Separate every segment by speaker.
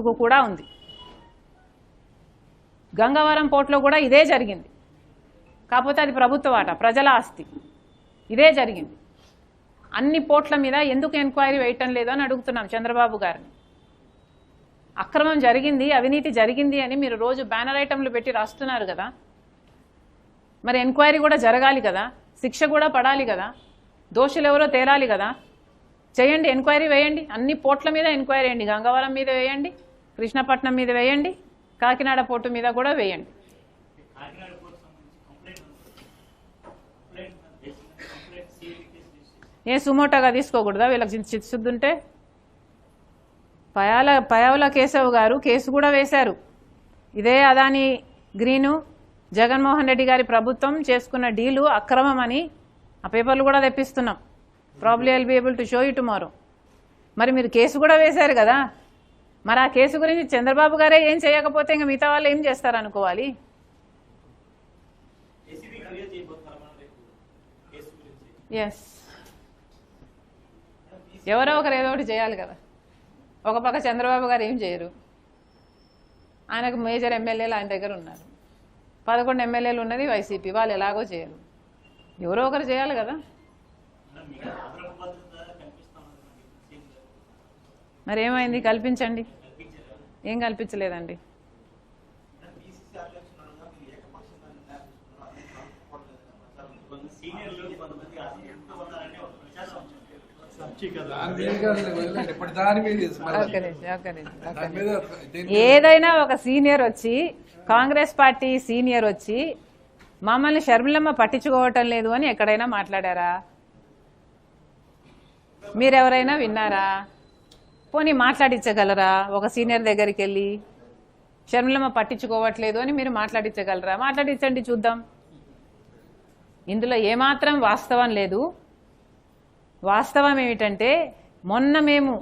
Speaker 1: కూడా ఉంది. గంగవరం పోర్టులో కూడా ఇదే జరిగింది. కాకపోతే అది ప్రభుత్వ ఆట ప్రజల ఆస్తి. ఇదే జరిగింది. అన్ని పోర్ట్ల మీద ఎందుకు ఎంక్వైరీ వేయటం లేదు అని అడుగుతున్నాం చంద్రబాబు గారిని. అక్రమం జరిగింది అవినీతి జరిగింది అని మీరు రోజు బ్యానర్ ఐటమ్లు పెట్టి రాస్తున్నారు కదా. మరి ఎంక్వైరీ కూడా జరగాలి కదా. శిక్ష కూడా పడాలి కదా. దోషులు ఎవరో తేరాలి కదా. చేయండి ఎంక్వైరీ వేయండి అన్ని పోర్ట్ల మీద ఎంక్వైరీ వేయండి గంగవరం మీద వేయండి కృష్ణపట్నం మీద వేయండి కాకినాడ పోర్టు మీద కూడా వేయండి. ఏ సుమోటోగా తీసుకోకూడదా? వీళ్ళకి చిన్న ఉంటే? పయాల పయావుల కేశవ్ గారు కేసు కూడా వేశారు. ఇదే అదాని గ్రీను జగన్మోహన్ రెడ్డి గారి ప్రభుత్వం చేసుకున్న డీలు అక్రమం అని ఆ పేపర్లు కూడా తెప్పిస్తున్నాం. Probably I'll be able to show you tomorrow మరి మీరు కేసు కూడా వేశారు కదా? మరి ఆ కేసు గురించి చంద్రబాబు గారే ఏం చేయకపోతే ఇంకా మిగతా వాళ్ళు ఏం చేస్తారనుకోవాలి? ఎస్ ఎవరో ఒకరు ఏదో ఒకటి చేయాలి కదా. ఒక పక్క చంద్రబాబు గారు ఏం చేయరు. ఆయనకు మేజర్ ఎమ్మెల్యేలు ఆయన దగ్గర ఉన్నారు. పదకొండు ఎమ్మెల్యేలు ఉన్నది వైసీపీ. వాళ్ళు ఎలాగో చేయరు. ఎవరో ఒకరు చేయాలి కదా.
Speaker 2: మేడం మీకు భద్రత భద్రత కనిపిస్తా ఉంది మనకి సీన్ గారు.
Speaker 1: మరి ఏమైంది కల్పించండి ఏం కల్పించలేదండి ఏదైనా ఒక సీనియర్ వచ్చి కాంగ్రెస్ పార్టీ సీనియర్ వచ్చి మమ్మల్ని షర్మిలమ్మ పట్టించుకోవటం లేదు అని ఎక్కడైనా మాట్లాడారా? మీరెవరైనా విన్నారా? పోనీ మాట్లాడించగలరా? ఒక సీనియర్ దగ్గరికి వెళ్ళి షర్మిలమ్మ పట్టించుకోవట్లేదు అని మీరు మాట్లాడించగలరా? మాట్లాడించండి చూద్దాం. ఇందులో ఏమాత్రం వాస్తవం లేదు. వాస్తవం ఏమిటంటే మొన్న మేము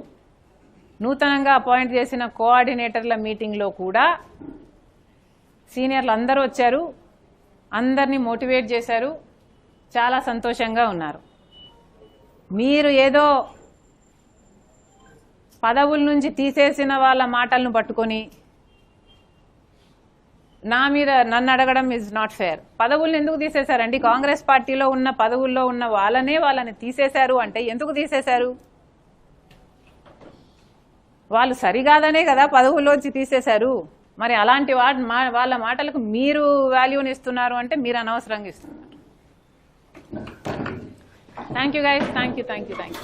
Speaker 1: నూతనంగా అపాయింట్ చేసిన కోఆర్డినేటర్ల మీటింగ్లో కూడా సీనియర్లు అందరూ వచ్చారు అందరినీ మోటివేట్ చేశారు చాలా సంతోషంగా ఉన్నారు. మీరు ఏదో పదవుల నుంచి తీసేసిన వాళ్ళ మాటలను పట్టుకొని నా మీద నన్ను అడగడం ఇస్ నాట్ ఫేర్ పదవులను ఎందుకు తీసేశారండి? కాంగ్రెస్ పార్టీలో ఉన్న పదవుల్లో ఉన్న వాళ్ళనే వాళ్ళని తీసేశారు అంటే ఎందుకు తీసేశారు? వాళ్ళు సరికాదనే కదా పదవుల్లోంచి తీసేశారు. మరి అలాంటి మా- వాళ్ళ మాటలకు మీరు వాల్యూని ఇస్తున్నారు అంటే మీరు అనవసరంగా ఇస్తున్నారు. Thank you guys. Thank you. Thank you. Thank you.